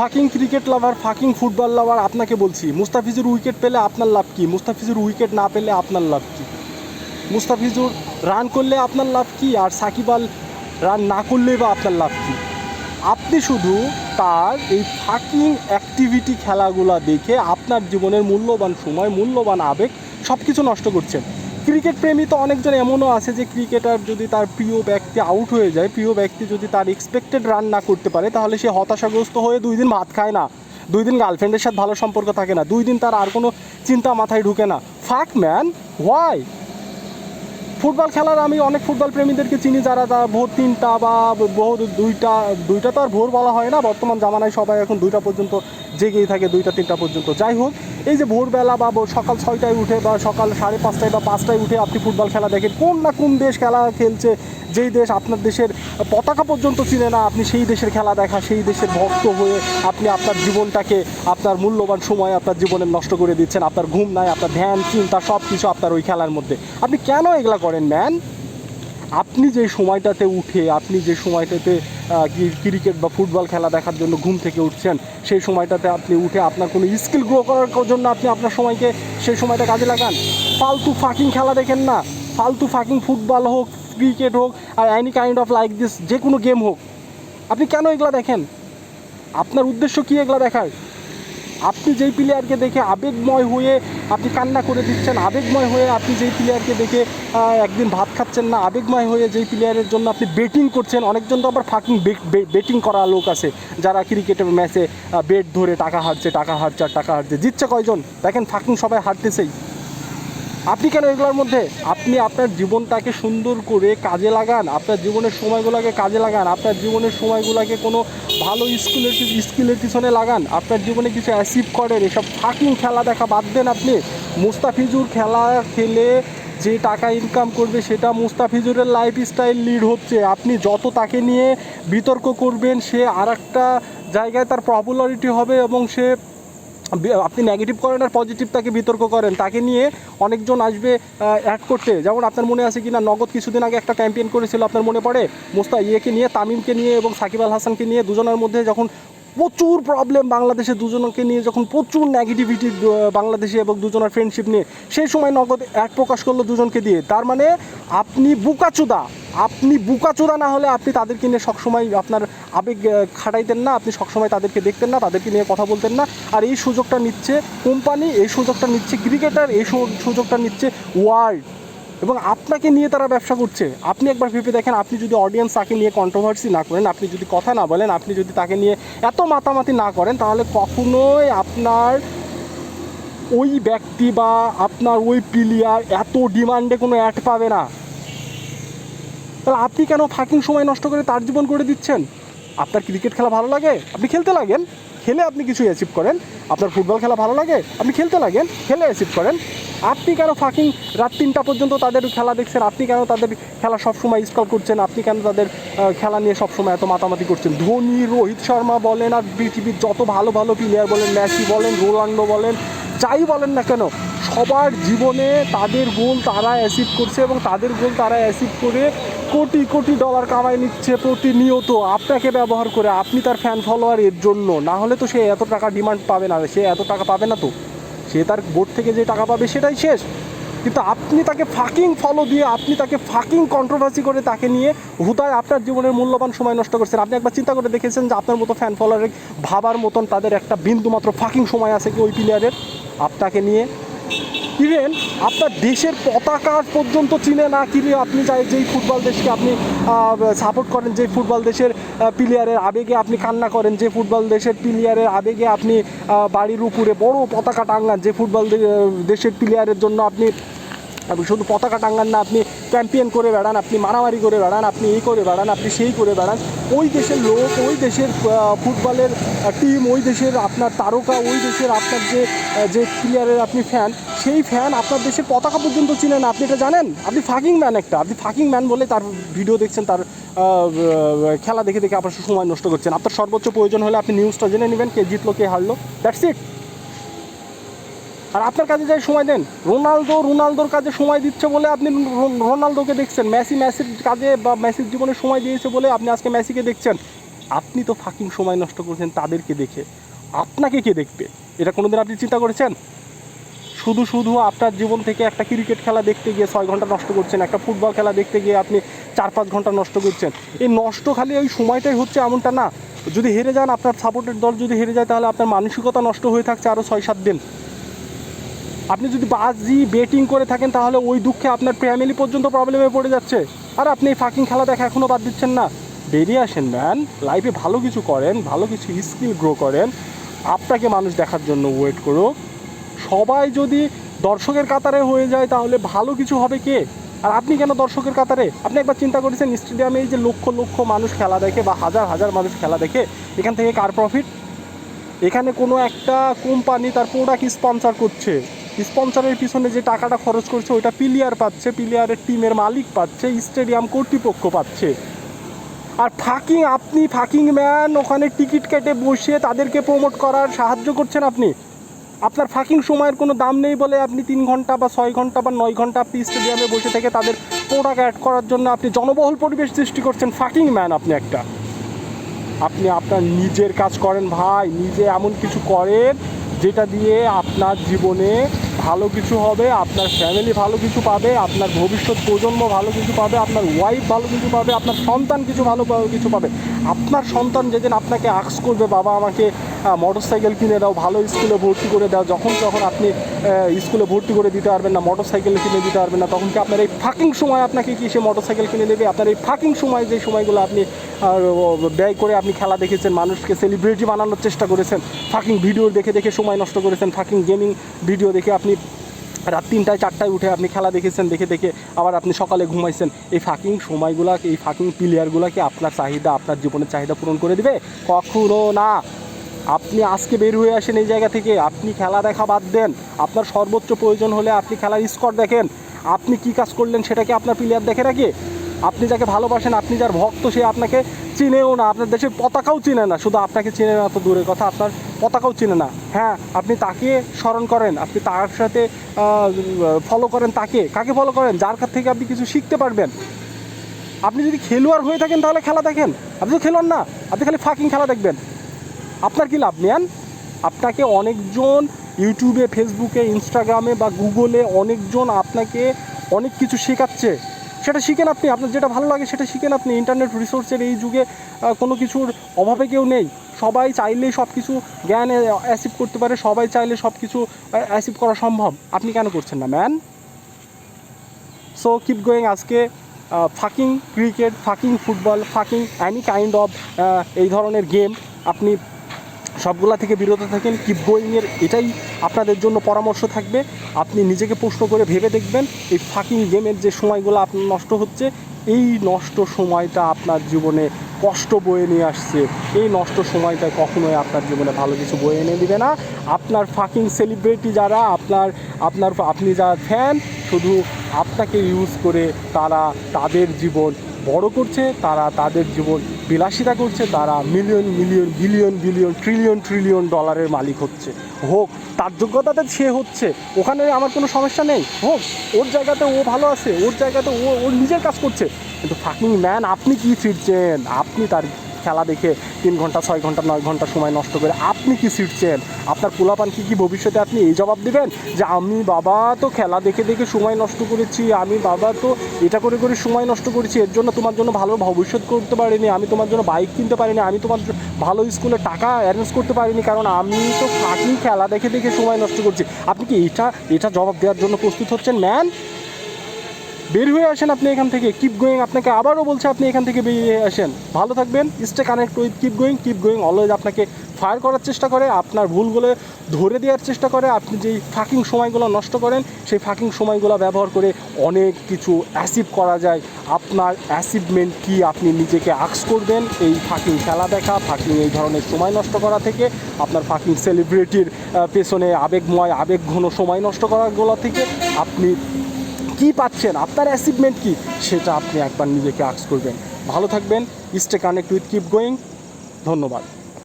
Fucking cricket lover, fucking football lover আপনাকে বলছি, Mustafizur wicket পেলে আপনার লাভ কী? মুস্তাফিজুর উইকেট না পেলে আপনার লাভ কী? মুস্তাফিজুর রান করলে আপনার লাভ কী? আর সাকিব আল রান না করলে বা আপনার লাভ কী? আপনি শুধু তার এই ফাকিং অ্যাক্টিভিটি খেলাগুলো দেখে আপনার জীবনের মূল্যবান সময়, মূল্যবান আবেগ সব কিছু নষ্ট করছেন। ক্রিকেট প্রেমী তো অনেকজন এমনও আছে যে ক্রিকেটার যদি তার প্রিয় ব্যক্তি আউট হয়ে যায়, প্রিয় ব্যক্তি যদি তার এক্সপেক্টেড রান না করতে পারে, তাহলে সে হতাশাগ্রস্ত হয়ে দুই দিন ভাত খায় না। দুই দিন গার্লফ্রেন্ডের সাথে ভালো সম্পর্ক থাকে না। দুই দিন তার আর কোনো চিন্তা মাথায় ঢুকে না। ফাক ম্যান হোয়াই ফুটবল খেলার আমি অনেক ফুটবল প্রেমীদেরকে চিনি যারা তারা ভোর তিনটা বা ভোর দুইটা দুইটা তো আর ভোর বলা হয় না। বর্তমান জামানায় সবাই এখন দুইটা পর্যন্ত জেগেই থাকে দুইটা, তিনটা পর্যন্ত। যাই হোক, এই যে ভোরবেলা বা সকাল ছয়টায় উঠে বা সকাল সাড়ে পাঁচটায় বা পাঁচটায় উঠে আপনি ফুটবল খেলা দেখেন, কোন না কোন দেশ খেলা খেলছে, যেই দেশ আপনার দেশের পতাকা পর্যন্ত চিনে না, আপনি সেই দেশের খেলা দেখা, সেই দেশের ভক্ত হয়ে আপনি আপনার জীবনটাকে, আপনার মূল্যবান সময় আপনার জীবনে নষ্ট করে দিচ্ছেন, আপনার ঘুম নাই, আপনার ধ্যান, চিন্তা সব কিছু আপনার ওই খেলার মধ্যে। আপনি কেন এগুলা করেন, ম্যান? আপনি যে সময়টাতে উঠে, আপনি যে সময়টাতে ক্রিকেট বা ফুটবল খেলা দেখার জন্য ঘুম থেকে উঠছেন, সেই সময়টাতে আপনি উঠে আপনার কোনো স্কিল গ্রো করার জন্য আপনি আপনার সময়কে সেই সময়টা কাজে লাগান? ফালতু ফাকিং খেলা দেখেন না। ফালতু ফাকিং ফুটবল হোক ক্রিকেট হোক, আর any kind of like this যে কোনো গেম হোক। আপনি কেন এগুলো দেখেন? আপনার উদ্দেশ্য কী এগুলো দেখার? আপনি যেই প্লেয়ারকে দেখে আবেগময় হয়ে আপনি কান্না করে দিচ্ছেন, আবেগময় হয়ে আপনি যেই প্লেয়ারকে দেখে একদিন ভাত খাচ্ছেন না, আবেগময় হয়ে যেই প্লেয়ারের জন্য আপনি বেটিং করছেন, অনেকজন তো আবার ফাকিং বেটিং করা লোক আছে, যারা ক্রিকেটের ম্যাচে বেট ধরে টাকা হারছে টাকা হারছে আর টাকা হারছে। জিতছে কয়জন? দেখেন ফাকিং সবাই হারতেছেই। আপনি কেন এগুলোর মধ্যে? আপনি আপনার জীবনটাকে সুন্দর করে কাজে লাগান, আপনার জীবনের সময়গুলোকে কাজে লাগান, আপনার জীবনের সময়গুলোকে কোনো ভালো স্কুলের স্কিলের পিছনে লাগান। আপনার জীবনে কিছু অ্যাচিভ করেন, এসব ফাঁকিং খেলা দেখা বাদ দেন আপনি। মুস্তাফিজুর খেলা খেলে যে টাকা ইনকাম করবে, সেটা মুস্তাফিজুরের লাইফ স্টাইল লিড হচ্ছে। আপনি যত তাকে নিয়ে বিতর্ক করবেন, সে আর একটা জায়গায় তার পপুলারিটি হবে এবং সে আপনি নেগেটিভ করেন আর পজিটিভ তাকে বিতর্ক করেন, তাকে নিয়ে অনেকজন আসবে অ্যাড করতে। যেমন আপনার মনে আছে কি না নগদ কিছুদিন আগে একটা ক্যাম্পেইন করেছিল, আপনার মনে পড়ে? মোস্তা ইয়েকে নিয়ে, তামিমকে নিয়ে এবং সাকিব আল হাসানকে নিয়ে দুজনের মধ্যে যখন প্রচুর প্রবলেম বাংলাদেশে দুজনকে নিয়ে, যখন প্রচুর নেগেটিভিটি বাংলাদেশে এবং দুজনের ফ্রেন্ডশিপ নিয়ে, সেই সময় নগদ অ্যাড প্রকাশ করল দুজনকে দিয়ে। তার মানে আপনি বুকাচুদা। আপনি বুকাচোদা না হলে আপনি তাদেরকে নিয়ে সবসময় আপনার আবেগ খাটাইতেন না, আপনি সবসময় তাদেরকে দেখতেন না, তাদেরকে নিয়ে কথা বলতেন না। আর এই সুযোগটা নিচ্ছে কোম্পানি, এই সুযোগটা নিচ্ছে ক্রিকেটার, এই সুযোগটা নিচ্ছে ওয়ার্ল্ড। এবং আপনাকে নিয়ে তারা ব্যবসা করছে। আপনি একবার ভেবে দেখেন, আপনি যদি অডিয়েন্স তাকে নিয়ে কন্ট্রোভার্সি না করেন, আপনি যদি কথা না বলেন, আপনি যদি তাকে নিয়ে এত মাতামাতি না করেন, তাহলে কখনোই আপনার ওই ব্যক্তি বা আপনার ওই প্লেয়ার এত ডিমান্ডে কোনো অ্যাড পাবে না। তাহলে আপনি কেন ফাঁকিং সময় নষ্ট করে তার জীবন করে দিচ্ছেন? আপনার ক্রিকেট খেলা ভালো লাগে? আপনি খেলতে লাগেন। খেলে আপনি কিছু অ্যাচিভ করেন। আপনার ফুটবল খেলা ভালো লাগে? আপনি খেলতে লাগেন। খেলে অ্যাচিভ করেন। আপনি কেন ফাঁকিং রাত তিনটা পর্যন্ত তাদের খেলা দেখছেন? আপনি কেন তাদের খেলা সবসময় স্কল করছেন? আপনি কেন তাদের খেলা নিয়ে সবসময় এত মাতামাতি করছেন? ধোনি, রোহিত শর্মা বলেন আর পৃথিবীর যত ভালো ভালো প্লেয়ার বলেন, মেসি বলেন রোনাল্ডো বলেন, যাই বলেন না কেন, সবার জীবনে তাদের গোল তারা অ্যাচিভ করছে এবং তাদের গোল তারা অ্যাচিভ করে কোটি কোটি ডলার কামাই নিচ্ছে প্রতিনিয়ত। আপনাকে ব্যবহার করে আপনি তার ফ্যান ফলোয়ার এর জন্য। না হলে তো সে এত টাকা ডিমান্ড পাবে না। সে এত টাকা পাবে না তো। সে তার বোর্ড থেকে যে টাকা পাবে সেটাই শেষ। কিন্তু আপনি তাকে ফাকিং ফলো দিয়ে, আপনি তাকে ফাকিং কন্ট্রোভার্সি করে তাকে নিয়ে হুদায় আপনার জীবনের মূল্যবান সময় নষ্ট করছেন। আপনি একবার চিন্তা করে দেখেছেন যে আপনার মতো ফ্যান ফলোয়ারের ভাবার মতন তাদের একটা বিন্দু মাত্র ফাকিং সময় আছে কি ওই প্লেয়ারের আপনাকে নিয়ে ইভেন আপনার দেশের পতাকা পর্যন্ত চিনে না কিনে আপনি চাই যেই ফুটবল দেশকে আপনি সাপোর্ট করেন যে ফুটবল দেশের প্লেয়ারের আবেগে আপনি কান্না করেন, যে ফুটবল দেশের প্লেয়ারের আবেগে আপনি বাড়ির উপরে বড় পতাকা টাঙ্গান যে ফুটবল দেশের প্লেয়ারের জন্য আপনি আপনি শুধু পতাকা টাঙ্গান না, আপনি ক্যাম্পিয়ন করে বেড়ান, আপনি মারামারি করে বেড়ান, আপনি এই করে বেড়ান, আপনি সেই করে বেড়ান। ওই দেশের লোক, ওই দেশের ফুটবলের টিম ওই দেশের আপনার তারকা, ওই দেশের আপনার যে যে প্লেয়ারের আপনি ফ্যান সেই ফ্যান আপনার দেশের পতাকা পর্যন্ত চিনেন আপনি এটা জানেন? আপনি ফাকিং ম্যান একটা। আপনি ফাকিং ম্যান বলে তার ভিডিও দেখছেন, তার খেলা দেখে দেখে আপনার সময় নষ্ট করছেন। আপনার সর্বোচ্চ প্রয়োজন হলে আপনি নিউজটা জেনে নেবেন, কে জিতলো, কে হারলো দ্যাটস ইট আর আপনার কাজে যাই সময় দেন। রোনালদো, রোনালদোর কাজে সময় দিচ্ছে বলে আপনি রোনালদোকে দেখছেন। মেসি, মেসির কাজে বা মেসির জীবনে সময় দিয়েছে বলে আপনি আজকে মেসিকে দেখছেন। আপনি তো ফাঁকিং সময় নষ্ট করছেন তাদেরকে দেখে। আপনাকে কে দেখবে? এটা কোনোদিন আপনি চিন্তা করেছেন? শুধু শুধু আপনার জীবন থেকে একটা ক্রিকেট খেলা দেখতে গিয়ে ছয় ঘণ্টা নষ্ট করছেন, একটা ফুটবল খেলা দেখতে গিয়ে আপনি চার, পাঁচ ঘণ্টা নষ্ট করছেন। এই নষ্ট খালি ওই সময়টাই হচ্ছে এমনটা না। যদি হেরে যান, আপনার সাপোর্টের দল যদি হেরে যায়, তাহলে আপনার মানসিকতা নষ্ট হয়ে থাকছে আরও ছয়, সাত দিন। আপনি যদি বাজি বেটিং করে থাকেন, তাহলে ওই দুঃখে আপনার ফ্যামিলি পর্যন্ত প্রবলেমে পড়ে যাচ্ছে। আর আপনি এই ফাকিং খেলা দেখা এখনও বাদ দিচ্ছেন না। বেরিয়ে আসেন ম্যান লাইফে ভালো কিছু করেন, ভালো কিছু স্কিল গ্রো করেন। আপনাকে মানুষ দেখার জন্য ওয়েট করুক। সবাই যদি দর্শকের কাতারে হয়ে যায়, তাহলে ভালো কিছু হবে কে? আর আপনি কেন দর্শকের কাতারে? আপনি একবার চিন্তা করেছেন স্টেডিয়ামে এই যে লক্ষ লক্ষ মানুষ খেলা দেখে বা হাজার হাজার মানুষ খেলা দেখে, এখান থেকে কার প্রফিট এখানে কোনো একটা কোম্পানি তার প্রোডাক্ট স্পন্সর করছে। স্পন্সরের পিছনে যে টাকাটা খরচ করছে, ওইটা প্লেয়ার পাচ্ছে, প্লেয়ারের টিমের মালিক পাচ্ছে, স্টেডিয়াম কর্তৃপক্ষ পাচ্ছে। আর ফাকিং আপনি ফাকিং ম্যান ওখানে টিকিট কেটে বসে তাদেরকে প্রমোট করার সাহায্য করছেন আপনি? আপনার ফাকিং সময়ের কোনো দাম নেই বলে আপনি তিন ঘণ্টা বা ছয় ঘণ্টা বা নয় ঘণ্টা আপনি স্টেডিয়ামে বসে থেকে তাদের প্রোডাক্ট অ্যাড করার জন্য আপনি জনবহুল পরিবেশ সৃষ্টি করছেন ফাকিং ম্যান আপনি একটা। আপনি আপনার নিজের কাজ করেন ভাই, নিজে এমন কিছু করেন যেটা দিয়ে আপনার জীবনে ভালো কিছু হবে, আপনার ফ্যামিলি ভালো কিছু পাবে, আপনার ভবিষ্যৎ প্রজন্ম ভালো কিছু পাবে, আপনার ওয়াইফ ভালো কিছু পাবে, আপনার সন্তান কিছু ভালো কিছু পাবে। আপনার সন্তান যেদিন আপনাকে আক্স করবে, বাবা আমাকে মোটর সাইকেল কিনে দাও, ভালো স্কুলে ভর্তি করে দাও, যখন তখন আপনি স্কুলে ভর্তি করে দিতে পারবেন না মোটর সাইকেল কিনে দিতে পারবেন না, তখন কি আপনার এই ফাকিং সময় আপনাকে কি সে মোটর সাইকেল কিনে দেবে? আপনার এই ফাকিং সময় যে সময়গুলো আপনি ব্যয় করে আপনি খেলা দেখেছেন, মানুষকে সেলিব্রিটি বানানোর চেষ্টা করেছেন ফাকিং ভিডিও দেখে দেখে সময় নষ্ট করেছেন ফাকিং গেমিং ভিডিও দেখে আপনি রাত তিনটায়, চারটায় উঠে আপনি খেলা দেখেছেন, দেখে দেখে আবার আপনি সকালে ঘুমাইছেন। এই ফাঁকিং সময়গুলা, এই ফাঁকিং প্লেয়ারগুলোকে আপনার চাহিদা, আপনার জীবনের চাহিদা পূরণ করে দিবে? কখনো না। আপনি আজকে বের হয়ে আসেন এই জায়গা থেকে, আপনি খেলা দেখা বাদ দেন। আপনার সর্বোচ্চ প্রয়োজন হলে আপনি খেলার স্কোর দেখেন। আপনি কি কাজ করলেন সেটাকে আপনার প্লেয়ার দেখে রাখে আপনি যাকে ভালোবাসেন, আপনি যার ভক্ত, সে আপনাকে চিনেও না। আপনার দেশের পতাকাও চিনে না। শুধু আপনাকে চিনে না তো দূরের কথা, আপনার পতাকাও চিনে না। হ্যাঁ আপনি তাকে স্মরণ করেন, আপনি তার সাথে ফলো করেন তাকে। কাকে ফলো করেন? যার কাছ থেকে আপনি কিছু শিখতে পারবেন। আপনি যদি খেলোয়াড় হয়ে থাকেন, তাহলে খেলা দেখেন। আপনি তো খেলোয়াড় না, আপনি খালি ফাঁকিং খেলা দেখবেন। আপনার কি লাভ? নেন আপনাকে অনেকজন ইউটিউবে ফেসবুকে ইনস্টাগ্রামে বা গুগলে অনেকজন আপনাকে অনেক কিছু শেখাচ্ছে। সেটা শিখেন আপনি, আপনার যেটা ভালো লাগে সেটা শিখেন আপনি। ইন্টারনেট রিসোর্সের এই যুগে কোনো কিছুর অভাবে কেউ নেই। সবাই চাইলেই সব কিছু জ্ঞান অ্যাসিভ করতে পারে, সবাই চাইলে সব কিছু অ্যাসিভ করা সম্ভব। আপনি কেন করছেন না ম্যান সো কিপ গোয়িং আজকে fucking cricket fucking football fucking any kind of এই ধরনের গেম আপনি সবগুলা থেকে বিরত থাকেন কিপ গোয়িংয়ের এটাই আপনাদের জন্য পরামর্শ থাকবে। আপনি নিজেকে প্রশ্ন করে ভেবে দেখবেন, এই ফাকিং গেমের যে সময়গুলো আপনার নষ্ট হচ্ছে, এই নষ্ট সময়টা আপনার জীবনে কষ্ট বয়ে নিয়ে আসছে। এই নষ্ট সময়টা কখনোই আপনার জীবনে ভালো কিছু বয়ে এনে দিবে না। আপনার ফাকিং সেলিব্রিটি যারা, আপনার আপনার, আপনি যারা ফ্যান শুধু আপনাকে ইউজ করে তারা তাদের জীবন বড় করছে, তারা তাদের জীবন বিলাসিতা করছে, তারা million million billion billion trillion trillion ডলারের মালিক হচ্ছে। হোক, তার যোগ্যতাতে সে হচ্ছে, ওখানে আমার কোনো সমস্যা নেই। হোক, ওর জায়গাতে ও ভালো আছে, ওর জায়গাতে ও ওর নিজের কাজ করছে। কিন্তু ফাকিং ম্যান আপনি কি ফিরছেন আপনি তার খেলা দেখে তিন ঘণ্টা, ছয় ঘণ্টা, নয় ঘণ্টা সময় নষ্ট করে আপনি কি ছিটছেন? আপনার পোলাপান কি কি ভবিষ্যতে আপনি এই জবাব দেবেন? যে আমি বাবা তো খেলা দেখে দেখে সময় নষ্ট করেছি, আমি বাবা তো এটা করে করে সময় নষ্ট করেছি, এর জন্য তোমার জন্য ভালো ভবিষ্যৎ করতে পারিনি, আমি তোমার জন্য বাইক কিনতে পারিনি, আমি তোমার ভালো স্কুলে টাকা অ্যারেঞ্জ করতে পারিনি, কারণ আমি তো ফাঁকি খেলা দেখে দেখে সময় নষ্ট করছি। আপনি কি এটা এটা জবাব দেওয়ার জন্য প্রস্তুত হচ্ছেন ম্যান বের হয়ে আসেন আপনি এখান থেকে কিপ গোয়িং আপনাকে আবারও বলছে আপনি এখান থেকে বেরিয়ে আসেন। ভালো থাকবেন। Stay connect with keep going keep going always আপনাকে ফায়ার করার চেষ্টা করে, আপনার ভুলগুলো ধরে দেওয়ার চেষ্টা করে। আপনি যেই ফাকিং সময়গুলো নষ্ট করেন, সেই ফাকিং সময়গুলো ব্যবহার করে অনেক কিছু অ্যাচিভ করা যায়। আপনার অ্যাচিভমেন্ট কি? আপনি নিজেকে আক্স করবেন এই ফাকিং খেলা দেখা ফাকিং এই ধরনের সময় নষ্ট করা থেকে। আপনার ফাকিং সেলিব্রিটির পেছনে আবেগময়, আবেগঘন সময় নষ্ট করাগুলো থেকে। আপনি কি পাচ্ছেন? আপনার অ্যাচিভমেন্ট কি? সেটা আপনি একবার নিজেকে আক্স করবেন। ভালো থাকবেন stay connect with keep going ধন্যবাদ।